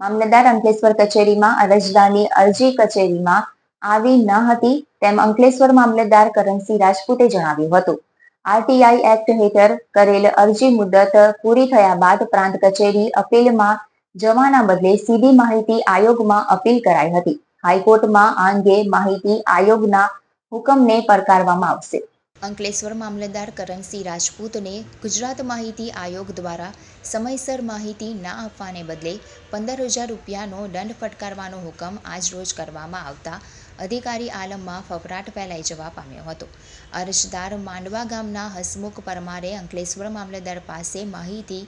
મામલતદાર અંકલેશ્વર કચેરીમાં, અરજદારની અરજી કચેરીમાં આવી ન હતી તેમ અંકલેશ્વર મામલતદાર કરણસિંહ રાજપૂતે જણાવ્યું હતું. આરટીઆઈ એક્ટ હેઠળ કરેલ અરજી મુદત પૂરી થયા બાદ પ્રાંત કચેરી અપીલમાં જવાના બદલે સીધી માહિતી આયોગમાં અપીલ કરાઈ હતી. હાઈકોર્ટમાં આ અંગે માહિતી આયોગના હુકમને પડકારવામાં આવશે. અંકલેશ્વર મામલતદાર કરણસિંહ રાજપૂતને ગુજરાત માહિતી આયોગ દ્વારા સમયસર માહિતી ના આપવાને બદલે પંદર હજાર રૂપિયાનો દંડ ફટકારવાનો હુકમ આજરોજ કરવામાં આવતા અધિકારી આલમમાં ફફડાટ ફેલાઈ જવા પામ્યો હતો. અરજદાર માંડવા ગામના હસમુખ પરમારે અંકલેશ્વર મામલતદાર પાસે માહિતી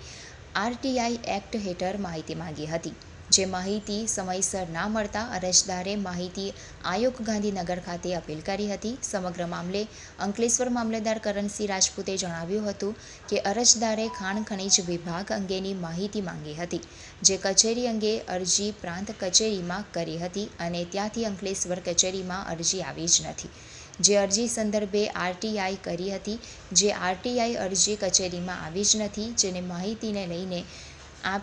આરટીઆઈ એક્ટ હેઠળ માહિતી માંગી હતી. જે માહિતી સમયસર ના મળતા અરજદારે માહિતી આયોગ ગાંધીનગર ખાતે અપીલ કરી હતી. સમગ્ર મામલે અંકલેશ્વર મામલતદાર કરણસિંહ રાજપૂતે જણાવ્યું હતું કે, અરજદારે ખાણ ખનિજ વિભાગ અંગેની માહિતી માંગી હતી, જે કચેરી અંગે અરજી પ્રાંત કચેરીમાં કરી હતી અને ત્યાંથી અંકલેશ્વર કચેરીમાં અરજી આવી જ નથી. જે અરજી સંદર્ભે આરટીઆઈ કરી હતી, જે આરટીઆઈ અરજી કચેરીમાં આવી જ નથી, જેને માહિતીને લઈને આપ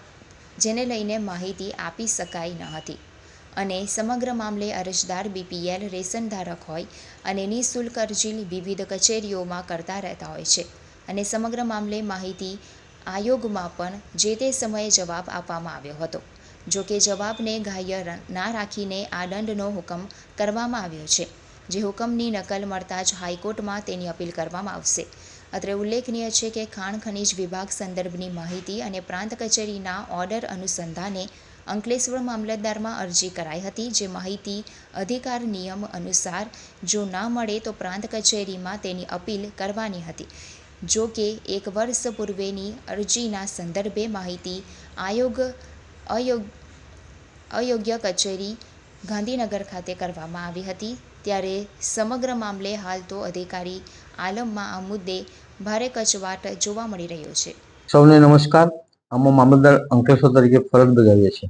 જેને લઈને માહિતી આપી શકાઈ ન હતી. અને સમગ્ર મામલે અરજદાર બીપીએલ રેશન ધારક હોય અને નિઃશુલ્ક અરજી વિવિધ કચેરીઓમાં કરતા રહેતા હોય છે. અને સમગ્ર મામલે માહિતી આયોગમાં પણ જે તે સમયે જવાબ આપવામાં આવ્યો હતો. જો કે જવાબને ગ્રાહ્ય ના રાખીને આ દંડનો હુકમ કરવામાં આવ્યો છે. જે હુકમની નકલ મળતા જ હાઈકોર્ટમાં તેની અપીલ કરવામાં આવશે. અત્રે ઉલ્લેખનીય છે કે ખાણ ખનીજ વિભાગ સંદર્ભની માહિતી અને પ્રાંત કચેરીના ઓર્ડર અનુસંધાને અંકલેશ્વર મામલતદારમાં અરજી કરાઈ હતી, જે માહિતી અધિકાર નિયમ અનુસાર જો ના મળે તો પ્રાંત કચેરીમાં તેની અપીલ કરવાની હતી. જો કે, એક વર્ષ પૂર્વેની અરજીના સંદર્ભે માહિતી આયોગ અયોગ અયોગ્ય કચેરી ગાંધીનગર ખાતે કરવામાં આવી હતી. ત્યારે સમગ્ર મામલે હાલ તો અધિકારી આલમમાં આ મુદ્દે ભારે કચવાટ જોવા મળી રહ્યો છે. સૌને નમસ્કાર. અમે મામલતદાર અંકલેશ્વર તરીકે ફરજ બજાવીએ છીએ.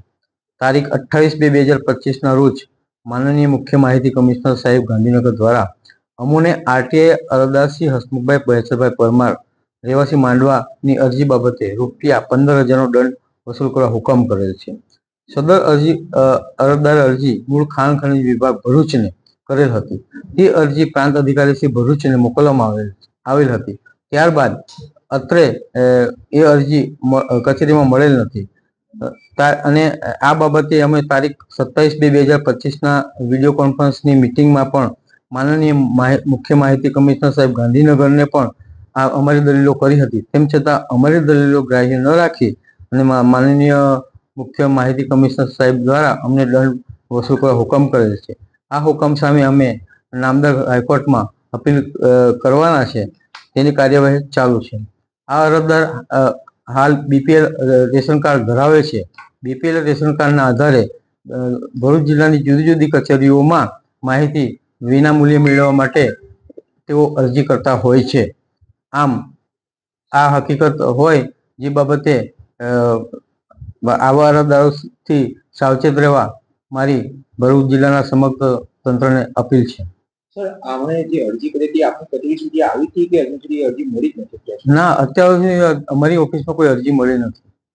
તારીખ અઠ્ઠાવીસ બે બે હજાર પચીસના રોજ માનનીય મુખ્ય માહિતી કમિશનર સાહેબ ગાંધીનગર દ્વારા અમોને આરટીઆઈ અરદાસી હસમુખભાઈ બહેસરભાઈ પરમાર, રહેવાસી માંડવાની અરજી બાબતે રૂપિયા પંદર હજારનો દંડ વસૂલ કરવા હુકમ કરેલ છે. સદર અરજી અરજદાર અરજી, મૂળ ખાણ ખનિજ વિભાગ ભરૂચને કરેલ હતી. તે અરજી પ્રાંત અધિકારી શ્રી ભરૂચને મોકલવામાં આવેલ આવેલ હતી. ત્યારબાદ અત્રે એ અરજી કચેરીમાં મળેલ નથી. અને આ બાબતે અમે તારીખ સત્તાવીસ બે બે હજાર પચીસના વીડિયો કોન્ફરન્સની મિટિંગમાં પણ માનનીય મુખ્ય માહિતી કમિશનર સાહેબ ગાંધીનગરને પણ આ અમારી દલીલો કરી હતી. તેમ છતાં અમારી દલીલો ગ્રાહ્ય ન રાખી અને માનનીય મુખ્ય માહિતી કમિશનર સાહેબ દ્વારા અમને દંડ વસૂલ કરવા હુકમ કરેલ છે. આ હુકમ સામે અમે નામદાર હાઈકોર્ટમાં અપીલ કરવાના છે. તેની કાર્યવાહી ચાલુ છે. આ અરજદાર હાલ બીપીએલ રેશન કાર્ડ ધરાવે છે. બીપીએલ રેશન કાર્ડના આધારે ભરૂચ જિલ્લાની જુદી જુદી કચેરીઓમાં માહિતી વિના મૂલ્યે મેળવવા માટે તેઓ અરજી કરતા હોય છે. આમ, આ હકીકત હોય જે બાબતે આવા અરજદારોથી સાવચેત રહેવા મારી ભરૂચ જિલ્લાના સમગ્ર તંત્રને અપીલ છે. સર આમણે જે અરજી કરી હતી કચેરી સુધી આવી હતી કે હજુ સુધી અરજી મળી જ નથી ના અત્યાર સુધી અમારી ઓફિસમાં કોઈ અરજી મળી નથી.